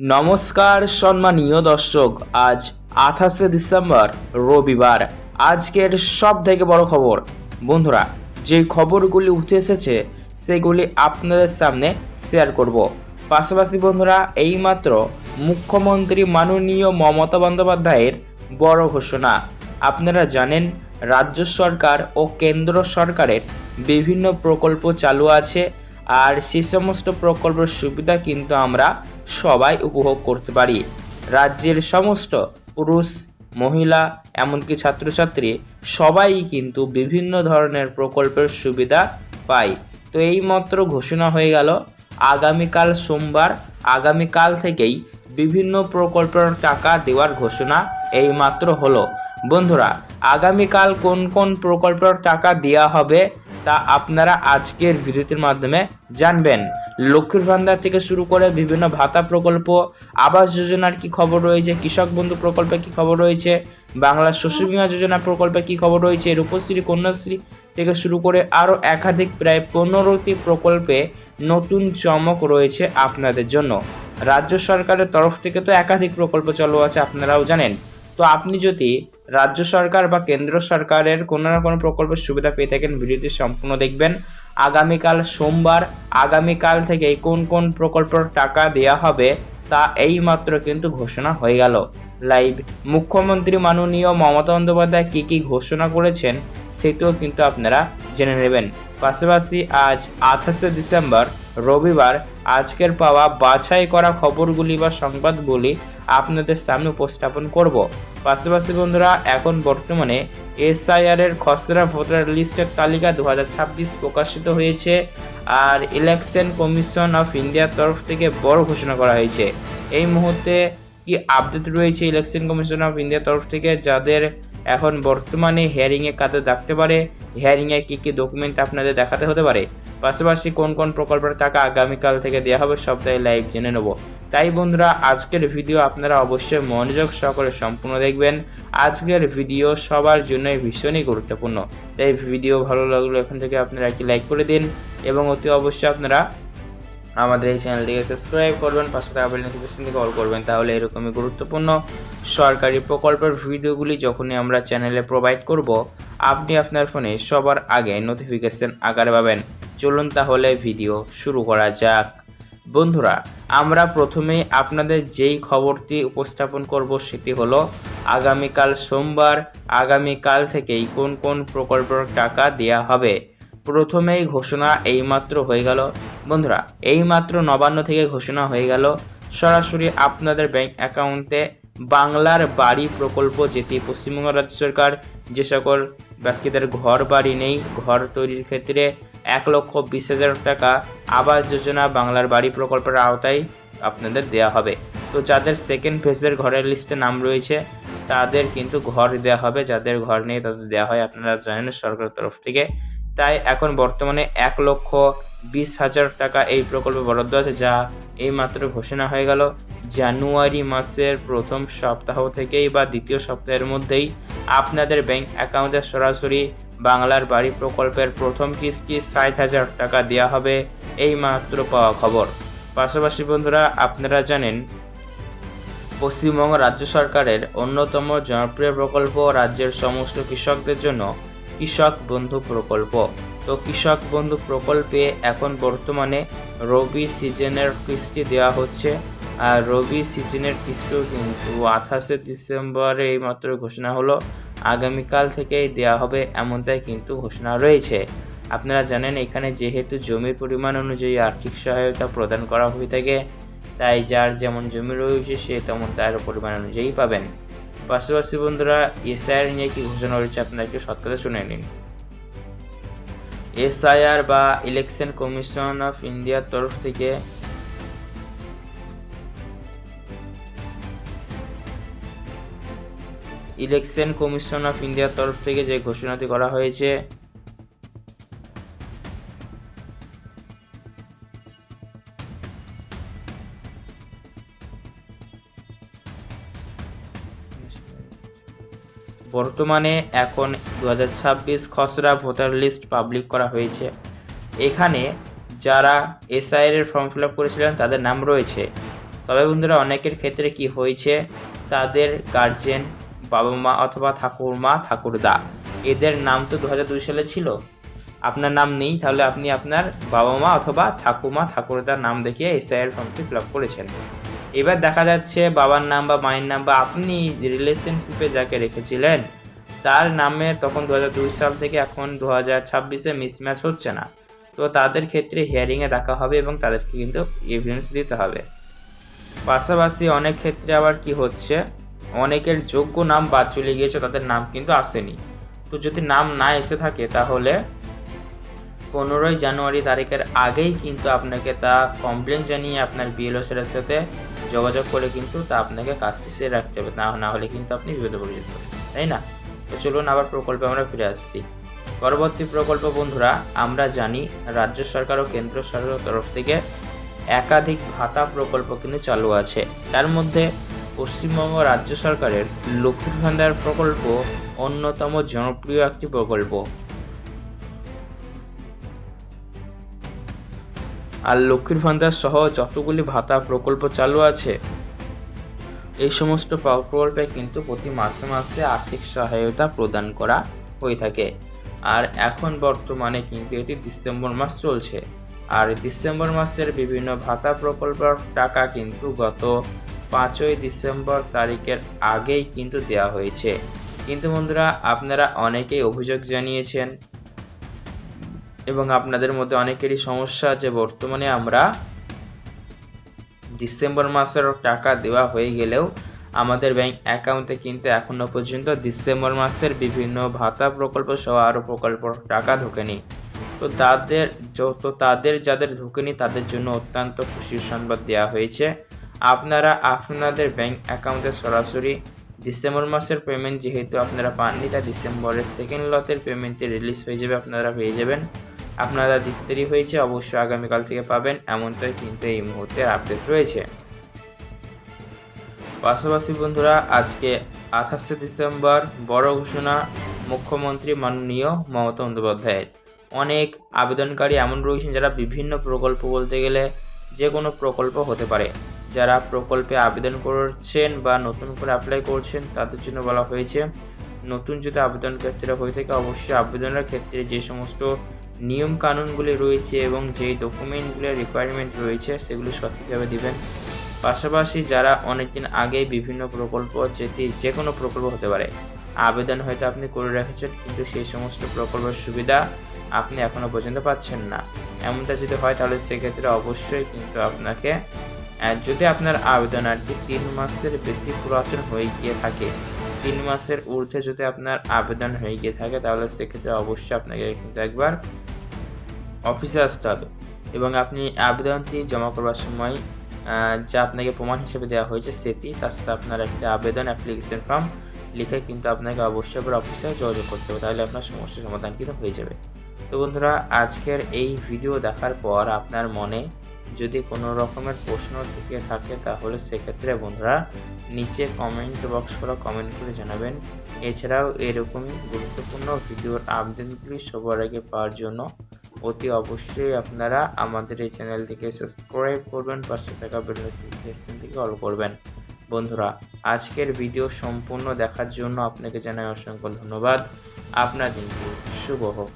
নমস্কার সম্মানীয় দর্শক, আজ আঠাশে ডিসেম্বর, রবিবার। আজকের সব থেকে বড় খবর। বন্ধুরা, যে খবরগুলি উঠে এসেছে, সেগুলি আপনাদের সামনে শেয়ার করব। পাশাপাশি বন্ধুরা, এইমাত্র মুখ্যমন্ত্রী মাননীয় মমতা বন্দ্যোপাধ্যায়ের বড় ঘোষণা। আপনারা জানেন, রাজ্য সরকার ও কেন্দ্র সরকারের বিভিন্ন প্রকল্প চালু আছে। আর সে সমস্ত প্রকল্পের সুবিধা কিন্তু আমরা সবাই উপভোগ করতে পারি। রাজ্যের সমস্ত পুরুষ, মহিলা, এমনকি ছাত্রছাত্রী সবাই কিন্তু বিভিন্ন ধরনের প্রকল্পের সুবিধা পায়। তো এই মাত্র ঘোষণা হয়ে গেল, আগামীকাল সোমবার, আগামীকাল থেকেই বিভিন্ন প্রকল্পের টাকা দেওয়ার ঘোষণা এই মাত্র হলো। বন্ধুরা, আগামীকাল কোন কোন প্রকল্পের টাকা দেওয়া হবে তা আপনারা আজকের ভিডিওটির মাধ্যমে জানবেন। লক্ষ্মীর ভান্ডার থেকে শুরু করে বিভিন্ন ভাতা প্রকল্প, আবাস যোজনার কি খবর রয়েছে, কৃষক বন্ধু প্রকল্পে কি খবর রয়েছে, বাংলা শস্য বীমা যোজনা প্রকল্পে কি খবর রয়েছে, রূপশ্রী, কন্যাশ্রী থেকে শুরু করে আরও একাধিক প্রায় পনেরোটি প্রকল্পে নতুন চমক রয়েছে আপনাদের জন্য। রাজ্য সরকারের তরফ থেকে তো একাধিক প্রকল্প চালু আছে, আপনারাও জানেন। তো আপনি যদি রাজ্য সরকার বা কেন্দ্র সরকারের কোনো না কোনো প্রকল্পের সুবিধা পেয়ে থাকেন, ভিডিওটি সম্পূর্ণ দেখবেন। আগামীকাল সোমবার, আগামীকাল থেকে কোন কোন প্রকল্পের টাকা দেওয়া হবে, তা এই মাত্র কিন্তু ঘোষণা হয়ে গেল। লাইভ মুখ্যমন্ত্রী মাননীয় মমতা বন্দ্যোপাধ্যায় কী কী ঘোষণা করেছেন, সেটিও কিন্তু আপনারা জেনে নেবেন। পাশাপাশি আজ আঠাশে ডিসেম্বর, রবিবার আজকের পাওয়া বাছাই করা খবরগুলি বা সংবাদগুলি আপনাদের সামনে উপস্থাপন করব। পাশাপাশি বন্ধুরা, এখন বর্তমানে এসআইআর এর খসড়া ভোটার লিস্টের তালিকা দু হাজার ছাব্বিশ প্রকাশিত হয়েছে আর ইলেকশন কমিশন অফ ইন্ডিয়ার তরফ থেকে বড় ঘোষণা করা হয়েছে। এই মুহূর্তে কি আপডেট রয়েছে ইলেকশন কমিশন অফ ইন্ডিয়ার তরফ থেকে? যাদের এখন বর্তমানে হেয়ারিংয়ে কাতে ডাকতে পারে? হেয়ারিংয়ে কী কী ডকুমেন্ট আপনাদের দেখাতে হতে পারে? পাশাপাশি কোন কোন প্রকল্পের টাকা আগামীকাল থেকে দেওয়া হবে সপ্তাহে লাইভ জেনে নেব। তাই বন্ধুরা, আজকের ভিডিও আপনারা অবশ্যই মনোযোগ সহকারে সম্পূর্ণ দেখবেন। আজকের ভিডিও সবার জন্যই ভীষণই গুরুত্বপূর্ণ। তাই ভিডিও ভালো লাগল এখান থেকে আপনারা একটি লাইক করে দিন এবং অতি অবশ্যই আপনারা আমাদের এই চ্যানেলটিকে সাবস্ক্রাইব করবেন, পাশে থাকা বেল নোটিফিকেশন থেকে অল করবেন, তাহলে এরকমই গুরুত্বপূর্ণ সরকারি প্রকল্পের ভিডিওগুলি যখনই আমরা চ্যানেলে প্রোভাইড করব, আপনি আপনার ফোনে সবার আগে নোটিফিকেশন আকারে পাবেন। চলুন তাহলে ভিডিও শুরু করা যাক। বন্ধুরা, আমরা প্রথমেই আপনাদের যেই খবরটি উপস্থাপন করব সেটি হলো, আগামীকাল সোমবার, আগামীকাল থেকেই কোন কোন প্রকল্পের টাকা দেয়া হবে? প্রথমেই ঘোষণা এইমাত্র হয়ে গেল। বন্ধুরা, এইমাত্র নবান্ন থেকে ঘোষণা হয়ে গেল। সরাসরি আপনাদের ব্যাংক অ্যাকাউন্টে বাংলার বাড়ি প্রকল্প যেটি পশ্চিমবঙ্গ রাজ্য সরকার যে সকল ব্যক্তিদের ঘর বাড়ি নেই, ঘর তৈরির ক্ষেত্রে এক লক্ষ বিশ হাজার টাকা আবাস যোজনা বাংলার বাড়ি প্রকল্পের আওতায় আপনাদের দেওয়া হবে। তো যাদের সেকেন্ড ফেজের ঘরের লিস্টে নাম রয়েছে, তাদের কিন্তু ঘর দেওয়া হবে। যাদের ঘর নেই, তাদের দেওয়া হয়। আপনারা জানেন সরকারের তরফ থেকে। তাই এখন বর্তমানে এক লক্ষ বিশ হাজার টাকা এই প্রকল্পে বরাদ্দ আছে, যা এইমাত্র ঘোষণা হয়ে গেল। জানুয়ারি মাসের প্রথম সপ্তাহ থেকেই বা দ্বিতীয় সপ্তাহের মধ্যেই আপনাদের ব্যাংক অ্যাকাউন্টে সরাসরি বাংলার বাড়ি প্রকল্পের প্রথম কিস্তি ষাট হাজার টাকা দেওয়া হবে এই মাত্র পাওয়া খবর। পাশাপাশি বন্ধুরা, আপনারা জানেন, পশ্চিমবঙ্গ রাজ্য সরকারের অন্যতম জনপ্রিয় প্রকল্প রাজ্যের সমস্ত কৃষকদের জন্য কৃষক বন্ধু প্রকল্প। তো কৃষক বন্ধু প্রকল্পে এখন বর্তমানে রবি সিজনের কিস্তি দেওয়া হচ্ছে। আর রবি সিজনের কিস্তিও কিন্তু আঠাশে ডিসেম্বরে এইমাত্র ঘোষণা হলো। আগামীকাল থেকেই দেওয়া হবে এমনটাই কিন্তু ঘোষণা রয়েছে। আপনারা জানেন এখানে যেহেতু জমির পরিমাণ অনুযায়ী আর্থিক সহায়তা প্রদান করা হয়ে থাকে, তাই যার যেমন জমি রয়েছে সে তেমন তার পরিমাণ অনুযায়ী পাবেন। পাশাপাশি বন্ধুরা, এসআইআর নিয়ে কি ঘোষণা রয়েছে আপনাকে সৎকারে শুনে নিন। এসআইআর বা ইলেকশন কমিশন অফ ইন্ডিয়ার তরফ থেকে ইলেকশন কমিশন অফ ইন্ডিয়ার তরফ থেকে যে ঘোষণাটি করা হয়েছে বর্তমানে এখন দু হাজার ছাব্বিশ খসড়া ভোটার লিস্ট পাবলিক করা হয়েছে। এখানে যারা এসআইআর এর ফর্ম ফিল আপ করেছিলেন, তাদের নাম রয়েছে। তবে বন্ধুরা, অনেকের ক্ষেত্রে কি হয়েছে? তাদের গার্জেন বাবা মা অথবা ঠাকুরমা ঠাকুরদা, এদের নাম তো দু হাজার দুই সালে ছিল। আপনার নাম নেই, তাহলে আপনি আপনার বাবা মা অথবা ঠাকুমা ঠাকুরদার নাম দেখিয়ে এসআইআর ফর্মটি ফিল আপ করেছেন। এবার দেখা যাচ্ছে বাবার নাম বা মায়ের নাম বা আপনি রিলেশনশিপে যাকে রেখেছিলেন, তার নামে তখন দু হাজার দুই সাল থেকে এখন দু হাজার ছাব্বিশে মিসম্যাচ হচ্ছে না। তো তাদের ক্ষেত্রে হিয়ারিংয়ে ডাকা হবে এবং তাদেরকে কিন্তু এভিডেন্স দিতে হবে। পাশাপাশি অনেক ক্ষেত্রে আবার কি হচ্ছে, অনেকের যোগ্য নাম বাদ চলে গিয়েছে, তাদের নাম কিন্তু আসেনি। তো যদি নাম না এসে থাকে, তাহলে পনেরোই জানুয়ারি তারিখের আগেই কিন্তু আপনাকে তা কমপ্লেন জানিয়ে আপনার বিএলও সাথে যোগাযোগ করে কিন্তু তা আপনাকে কাজটি সেরে রাখতে হবে। না না হলে কিন্তু আপনি বিপদে পড়ে যেতে তাই না? তো চলুন আবার প্রকল্পে আমরা ফিরে আসছি। পরবর্তী প্রকল্প বন্ধুরা, আমরা জানি রাজ্য সরকার ও কেন্দ্র সরকারের তরফ থেকে একাধিক ভাতা প্রকল্প কিন্তু চালু আছে। তার মধ্যে পশ্চিমবঙ্গ রাজ্য সরকারের লক্ষ্মীর ভান্ডার প্রকল্প অন্যতম জনপ্রিয় একটি প্রকল্প। আর লক্ষ্মীর ভান্ডার সহ যতগুলি ভাতা প্রকল্প চালু আছে, এই সমস্ত প্রকল্পে কিন্তু প্রতি মাসে মাসে আর্থিক সহায়তা প্রদান করা হয়ে থাকে। আর এখন বর্তমানে কিন্তু এটি ডিসেম্বর মাস চলছে। আর ডিসেম্বর মাসের বিভিন্ন ভাতা প্রকল্পের টাকা কিন্তু গত পাঁচই ডিসেম্বর তারিখের আগেই কিন্তু দেওয়া হয়েছে। কিন্তু বন্ধুরা, আপনারা অনেকেই অভিযোগ জানিয়েছেন এবং আপনাদের মধ্যে অনেকেরই সমস্যা যে বর্তমানে আমরা ডিসেম্বর মাসের টাকা দেওয়া হয়ে গেলেও আমাদের ব্যাংক অ্যাকাউন্টে কিন্তু এখনও পর্যন্ত ডিসেম্বর মাসের বিভিন্ন ভাতা প্রকল্প সহ আরও প্রকল্প টাকা ঢোকেনি। তো তাদের যত তাদের যাদের ঢোকেনি তাদের জন্য অত্যন্ত খুশির সংবাদ দেওয়া হয়েছে। আপনারা আপনাদের ব্যাংক অ্যাকাউন্টে সরাসরি ডিসেম্বর মাসের পেমেন্ট যেহেতু আপনারা পাননি, তা ডিসেম্বরের সেকেন্ড লটের পেমেন্টটি রিলিজ হয়ে যাবে, আপনারা পেয়ে যাবেন। আপনারা দিতে দেরি হয়েছে, অবশ্যই আগামীকাল থেকে পাবেন এমনটাই কিন্তু এই মুহূর্তে আপডেট রয়েছে। পাশাপাশি বন্ধুরা, আজকে আঠাশে ডিসেম্বর, বড় ঘোষণা, মুখ্যমন্ত্রী মাননীয় মমতা বন্দ্যোপাধ্যায়ের। অনেক আবেদনকারী এমন রয়েছেন যারা বিভিন্ন প্রকল্প বলতে গেলে যে কোনো প্রকল্প হতে পারে। যারা প্রকল্পে আবেদন করছেন বা নতুন করে অ্যাপ্লাই করছেন, তাদের জন্য বলা হয়েছে, নতুন যদি আবেদন ক্ষেত্রে হয়ে থাকে, অবশ্যই আবেদনের ক্ষেত্রে যে সমস্ত নিয়ম কানুনগুলি রয়েছে এবং যে ডকুমেন্টগুলির রিকোয়ারমেন্ট রয়েছে সেগুলি সঠিকভাবে দিবেন। পাশাপাশি যারা অনেকদিন আগে বিভিন্ন প্রকল্প, যেটি যে কোনো প্রকল্প হতে পারে, আবেদন হয়তো আপনি করে রেখেছেন, কিন্তু সেই সমস্ত প্রকল্পের সুবিধা আপনি এখনও পর্যন্ত পাচ্ছেন না। এমনটা যদি হয় তাহলে সেক্ষেত্রে অবশ্যই কিন্তু আপনাকে যদি আপনার আবেদন কি তিন মাসের বেশি পুরাতন হয়ে গিয়ে থাকে, তিন মাসের ঊর্ধ্বে যদি আপনার আবেদন হয়ে গিয়ে থাকে, তাহলে সেক্ষেত্রে অবশ্যই আপনাকে কিন্তু একবার অফিসে আসতে হবে এবং আপনি আবেদনটি জমা করবার সময় যা আপনাকে প্রমাণ হিসেবে দেওয়া হয়েছে সেটি, তার সাথে আপনার একটা আবেদন অ্যাপ্লিকেশন ফর্ম লিখে কিন্তু আপনাকে অবশ্যই আবার অফিসে যোগাযোগ করতে হবে, তাহলে আপনার সমস্যার সমাধান কিন্তু হয়ে যাবে। তো বন্ধুরা, আজকের এই ভিডিও দেখার পর আপনার মনে যদি কোনো রকমের প্রশ্ন থেকে থাকে, তাহলে সেক্ষেত্রে বন্ধুরা নিচে কমেন্ট বক্স করে কমেন্ট করে জানাবেন। এছাড়াও এরকমই গুরুত্বপূর্ণ ভিডিওর আপডেটগুলি সবার আগে পাওয়ার জন্য অতি অবশ্যই আপনারা আমাদের এই চ্যানেলটিকে সাবস্ক্রাইব করবেন, পাশে থাকা বেল নোটিফিকেশন থেকে অল করবেন। বন্ধুরা, আজকের ভিডিও সম্পূর্ণ দেখার জন্য আপনাকে জানাই অসংখ্য ধন্যবাদ। আপনার দিনটি শুভ হোক।